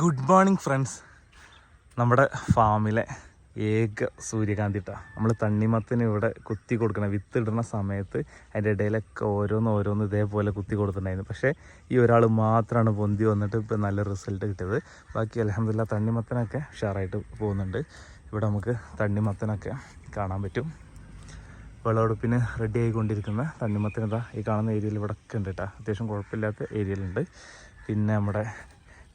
Good morning friends നമ്മുടെ ഫാമിലെ ഏക സൂര്യകാന്തി ഇട്ടാ നമ്മൾ തണ്ണിമത്തിന് ഇവിടെ കുത്തി കൊടുക്കണം വിത്ത് ഇടുന്ന സമയത്ത് അതിന്റെ ഇടയിലൊക്കെ ഓരോന്ന് ഓരോന്ന് ഇതേപോലെ കുത്തി കൊടുത്തിട്ടുണ്ടായിരുന്നു. പക്ഷേ ഈ ഒരാൾ മാത്രമാണ് പൊന്തി വന്നിട്ട് ഇപ്പം നല്ല റിസൾട്ട് കിട്ടിയത്. ബാക്കി അലഹമില്ല തണ്ണിമത്തനൊക്കെ ഉഷാറായിട്ട് പോകുന്നുണ്ട്. ഇവിടെ നമുക്ക് തണ്ണിമത്തനൊക്കെ കാണാൻ പറ്റും. വിളവെടുപ്പിന് റെഡി ആയിക്കൊണ്ടിരിക്കുന്ന തണ്ണിമത്തൻ ഇതാ ഈ കാണുന്ന ഏരിയയിൽ ഇവിടെ ഒക്കെ ഉണ്ട് കേട്ടോ അത്യാവശ്യം കുഴപ്പമില്ലാത്ത ഏരിയയിലുണ്ട് പിന്നെ നമ്മുടെ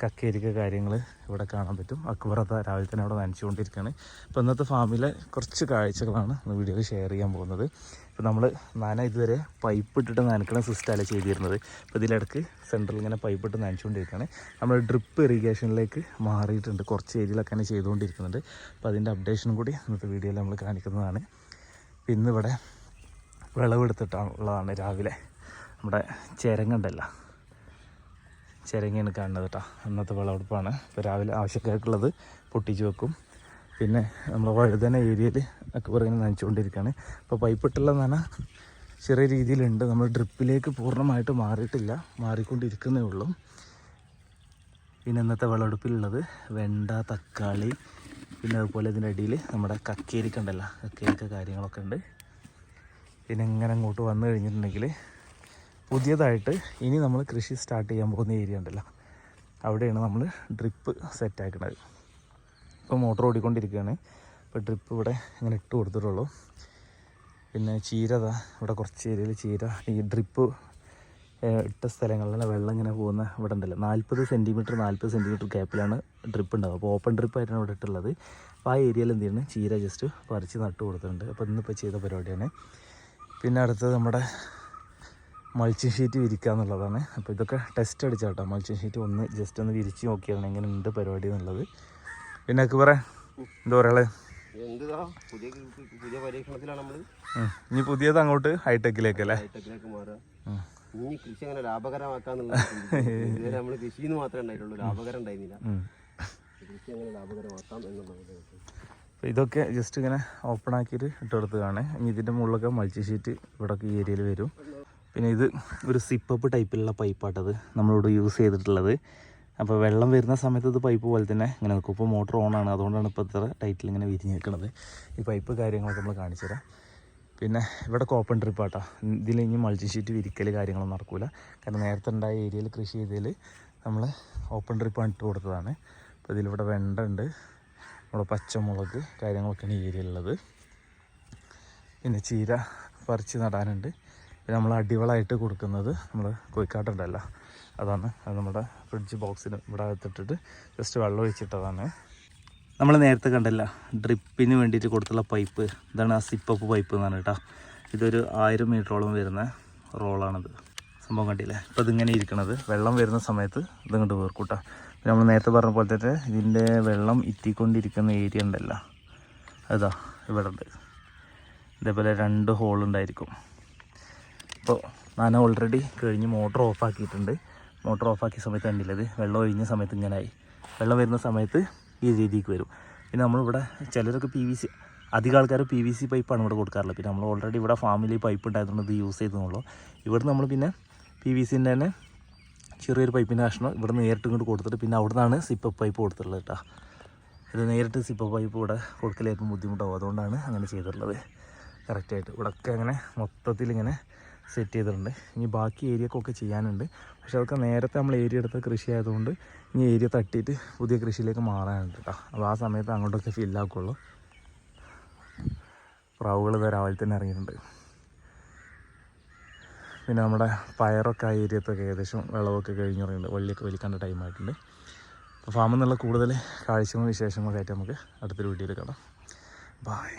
കക്കേരിക്ക കാര്യങ്ങൾ ഇവിടെ കാണാൻ പറ്റും. അക്ബറത്ത രാവിലെ തന്നെ അവിടെ നനച്ചുകൊണ്ടിരിക്കുകയാണ്. അപ്പോൾ ഇന്നത്തെ ഫാമിലെ കുറച്ച് കാഴ്ചകളാണ് വീഡിയോയിൽ ഷെയർ ചെയ്യാൻ പോകുന്നത്. ഇപ്പോൾ നമ്മൾ നന ഇതുവരെ പൈപ്പ് ഇട്ടിട്ട് നനക്കണ സിസ്റ്റമല്ല ചെയ്തിരുന്നത്. അപ്പോൾ ഇതിലിടക്ക് സെന്ററിൽ ഇങ്ങനെ പൈപ്പ് ഇട്ട് നനച്ചുകൊണ്ടിരിക്കുകയാണ്. നമ്മൾ ഡ്രിപ്പ് ഇറിഗേഷനിലേക്ക് മാറിയിട്ടുണ്ട്. കുറച്ച് ഏരിയയിലൊക്കെ തന്നെ ചെയ്തുകൊണ്ടിരിക്കുന്നുണ്ട്. അപ്പോൾ അതിന്റെ അപ്ഡേഷനും കൂടി ഇന്നത്തെ വീഡിയോയിൽ നമ്മൾ കാണിക്കുന്നതാണ്. പിന്നെ ഇവിടെ വിളവെടുത്തിട്ടുള്ളതാണ് രാവിലെ. നമ്മുടെ ചിരങ്ങണ്ടല്ല ചിരങ്ങയാണ് കാണുന്നത് കേട്ടോ. അന്നത്തെ വിളവെടുപ്പാണ്. ഇപ്പോൾ രാവിലെ ആവശ്യക്കാർക്കുള്ളത് പൊട്ടിച്ച് വെക്കും. പിന്നെ നമ്മൾ വഴുതന ഏരിയയിൽ ഒക്കെ പറയുന്നത് നനച്ചുകൊണ്ടിരിക്കുകയാണ് ഇപ്പോൾ പൈപ്പിട്ടുള്ള നന ചെറിയ രീതിയിലുണ്ട്. നമ്മൾ ഡ്രിപ്പിലേക്ക് പൂർണമായിട്ട് മാറിയിട്ടില്ല. മാറിക്കൊണ്ടിരിക്കുന്നേ ഉള്ളൂ. പിന്നെ ഇന്നത്തെ വിളവെടുപ്പിലുള്ളത് വെണ്ട തക്കാളി പിന്നെ അതുപോലെ ഇതിന്റെ അടിയിൽ നമ്മുടെ കക്കേരിക്കണ്ടല്ല കക്കേരിക്ക കാര്യങ്ങളൊക്കെ ഉണ്ട്. പിന്നെ ഇങ്ങനെ അങ്ങോട്ട് വന്നു കഴിഞ്ഞിട്ടുണ്ടെങ്കിൽ പുതിയതായിട്ട് ഇനി നമ്മൾ കൃഷി സ്റ്റാർട്ട് ചെയ്യാൻ പോകുന്ന ഏരിയ ഉണ്ടല്ലോ. അവിടെയാണ് നമ്മൾ ഡ്രിപ്പ് സെറ്റ് ആക്കുന്നത്. ഇപ്പോൾ മോട്ടർ ഓടിക്കൊണ്ടിരിക്കുകയാണ്. ഇപ്പോൾ ഡ്രിപ്പ് ഇവിടെ ഇങ്ങനെ ഇട്ട് കൊടുത്തിട്ടുള്ളൂ. പിന്നെ ചീര ഇവിടെ കുറച്ച് ഏരിയയിൽ ചീര ഈ ഡ്രിപ്പ് ഇട്ട സ്ഥലങ്ങളിലെ വെള്ളം ഇങ്ങനെ പോകുന്ന ഇവിടെ ഉണ്ടല്ലോ. നാൽപ്പത് സെന്റിമീറ്റർ നാൽപ്പത് സെന്റിമീറ്റർ ഗ്യാപ്പിലാണ് ഡ്രിപ്പ് ഉണ്ടാവുക. അപ്പോൾ ഓപ്പൺ ഡ്രിപ്പായിട്ടാണ് ഇവിടെ ഇട്ടുള്ളത്. അപ്പോൾ ആ ഏരിയയിൽ എന്ത് ചെയ്യുന്നത് ചീര ജസ്റ്റ് പറിച്ച് നട്ട് കൊടുത്തിട്ടുണ്ട്. അപ്പോൾ ഇന്നിപ്പോൾ ചെയ്ത പരിപാടിയാണ്. പിന്നെ അടുത്തത് നമ്മുടെ മൾച്ചിങ് ഷീറ്റ് വിരിക്കുക എന്നുള്ളതാണ്. അപ്പോൾ ഇതൊക്കെ ടെസ്റ്റ് അടിച്ചാട്ടോ. മൾച്ചിങ് ഷീറ്റ് ഒന്ന് ജസ്റ്റ് ഒന്ന് വിരിച്ച് നോക്കിയാണ് എങ്ങനെ ഉണ്ട് പരിപാടി എന്നുള്ളത്. പിന്നെ ഒക്കെ പറയാം എന്താ പറയാ പുതിയ പുതിയ പരീക്ഷണത്തിലാണ് നമ്മൾ ഇനി പുതിയത് അങ്ങോട്ട് ഹൈടെക്കിലേക്ക് അല്ലേ. ഇനി കൃഷി അങ്ങനെ നമ്മൾ മാത്രമേ ഉണ്ടായിട്ടുള്ളൂ. ലാഭകരം ഉണ്ടായിരുന്നില്ല. ഉം. കൃഷി അങ്ങനെ ലാഭകരമാക്കാം എന്നുള്ളത് അപ്പോൾ ഇതൊക്കെ ജസ്റ്റ് ഇങ്ങനെ ഓപ്പൺ ആക്കിയിട്ട് ഇട്ട് കൊടുത്തതാണ്. ഇനി ഇതിന്റെ മുകളിലൊക്കെ മൾച്ചി ഷീറ്റ് ഇവിടെയൊക്കെ ഈ ഏരിയയിൽ വരും. പിന്നെ ഇത് ഒരു സിപ്പപ്പ് ടൈപ്പിലുള്ള പൈപ്പാട്ടത് നമ്മളിവിടെ യൂസ് ചെയ്തിട്ടുള്ളത്. അപ്പോൾ വെള്ളം വരുന്ന സമയത്ത് ഇത് പൈപ്പ് പോലെ തന്നെ ഇങ്ങനെ നിൽക്കും. ഇപ്പോൾ മോട്ടർ ഓൺ ആണ്. അതുകൊണ്ടാണ് ഇപ്പോൾ ഇത്ര ടൈറ്റിൽ ഇങ്ങനെ വിരിഞ്ഞ് നിൽക്കുന്നത് ഈ പൈപ്പ് കാര്യങ്ങളൊക്കെ നമ്മൾ കാണിച്ചു തരാം. പിന്നെ ഇവിടെ കോപ്പൺ ട്രിപ്പ് ആട്ടാ. ഇതിൽ ഇനി മൾച്ചി ഷീറ്റ് വിരിക്കൽ കാര്യങ്ങളൊന്നും നടക്കില്ല കാരണം നേരത്തെ ഉണ്ടായ ഏരിയയിൽ കൃഷി ചെയ്തതിൽ നമ്മൾ ഓപ്പൺ ട്രിപ്പ് ഇട്ട് കൊടുത്തതാണ്. അപ്പോൾ ഇതിലിവിടെ വെണ്ട ഉണ്ട്. നമ്മുടെ പച്ചമുളക് കാര്യങ്ങളൊക്കെയാണ് ഈ ഏരിയയിലുള്ളത്. പിന്നെ ചീര പറിച്ച് നടാനുണ്ട്. നമ്മൾ അടിവളമായിട്ട് കൊടുക്കുന്നത് നമ്മൾ കോഴിക്കാട്ടുണ്ടല്ലോ. അതാണ്. അത് നമ്മുടെ ഫ്രിഡ്ജ് ബോക്സിന് ഇവിടെ അകത്തിട്ടിട്ട് ജസ്റ്റ് വെള്ളം ഒഴിച്ചിട്ടതാണ്. നമ്മൾ നേരത്തെ കണ്ടല്ല ഡ്രിപ്പിന് വേണ്ടിയിട്ട് കൊടുത്തുള്ള പൈപ്പ് ഇതാണ് ആ സിപ്പപ്പ് പൈപ്പ് എന്നാണ് കേട്ടോ ഇതൊരു ആയിരം മീറ്ററോളം വരുന്ന റോളാണിത് സംഭവം കണ്ടില്ലേ? ഇപ്പോൾ ഇതിങ്ങനെ ഇരിക്കണത്. വെള്ളം വരുന്ന സമയത്ത് ഇതിങ്ങോട്ട് വീർക്കൂട്ടാ. പിന്നെ നമ്മൾ നേരത്തെ പറഞ്ഞ പോലെ തന്നെ ഇതിന്റെ വെള്ളം ഇറ്റിക്കൊണ്ടിരിക്കുന്ന ഏരിയ ഉണ്ടല്ല. അതാ ഇവിടെ ഉണ്ട് ഇതേപോലെ രണ്ട് ഹോൾ ഉണ്ടായിരിക്കും. അപ്പോൾ ഞാൻ ഓൾറെഡി കഴിഞ്ഞ് മോട്ടർ ഓഫ് ആക്കിയിട്ടുണ്ട്. മോട്ടർ ഓഫ് സമയത്ത് കണ്ടില്ലത് വെള്ളം ഒഴിഞ്ഞ സമയത്ത് ഇങ്ങനെയായി വെള്ളം വരുന്ന സമയത്ത് ഈ രീതിക്ക് വരും. പിന്നെ നമ്മളിവിടെ ചിലരൊക്കെ പി വി സി അധികം ആൾക്കാർ പി വി സി പൈപ്പാണ് ഇവിടെ കൊടുക്കാറുള്ളത്. പിന്നെ നമ്മൾ ഓൾറെഡി ഇവിടെ ഫാമിലി പൈപ്പ് ഉണ്ടായതുകൊണ്ട് ഇത് യൂസ് ചെയ്തെന്നുള്ളൂ ഇവിടെ നമ്മൾ പിന്നെ പി വി സിന്റെ തന്നെ ചെറിയൊരു പൈപ്പിന്റെ കഷ്ണം ഇവിടെ നേരിട്ട് ഇങ്ങോട്ട് കൊടുത്തിട്ട് പിന്നെ അവിടെ നിന്നാണ് സിപ്പ് പൈപ്പ് കൊടുത്തിട്ടുള്ളത് കേട്ടോ ഇത് നേരിട്ട് സിപ്പ് പൈപ്പ് ഇവിടെ കൊടുക്കലേക്കും ബുദ്ധിമുട്ടാവും. അതുകൊണ്ടാണ് അങ്ങനെ ചെയ്തിട്ടുള്ളത്. കറക്റ്റായിട്ട് ഇവിടെയൊക്കെ അങ്ങനെ മൊത്തത്തിൽ ഇങ്ങനെ സെറ്റ് ചെയ്തിട്ടുണ്ട്. ഇനി ബാക്കി ഏരിയക്കൊക്കെ ചെയ്യാനുണ്ട്. പക്ഷെ അതൊക്കെ നേരത്തെ നമ്മൾ ഏരിയ എടുത്ത കൃഷി ആയതുകൊണ്ട് ഇനി ഏരിയ തട്ടിയിട്ട് പുതിയ കൃഷിയിലേക്ക് മാറാനുണ്ട് കേട്ടോ അപ്പോൾ ആ സമയത്ത് അങ്ങോട്ടൊക്കെ ഫില്ലാക്കുള്ളൂ പ്രാവുകൾ ഇതാ രാവിലെ തന്നെ ഇറങ്ങിയിട്ടുണ്ട്. പിന്നെ നമ്മുടെ പയറൊക്കെ ആ ഏരിയത്തൊക്കെ ഏകദേശം വിളവൊക്കെ കഴിഞ്ഞ് പറയുന്നുണ്ട് വള്ളിയൊക്കെ വലിക്കേണ്ട ടൈമായിട്ടുണ്ട് അപ്പോൾ ഫാമിൽ നിന്നുള്ള കൂടുതൽ കാഴ്ചകളും വിശേഷങ്ങളൊക്കെ ആയിട്ട് നമുക്ക് അടുത്തൊരു വീഡിയോയിൽ കാണാം. ബായ്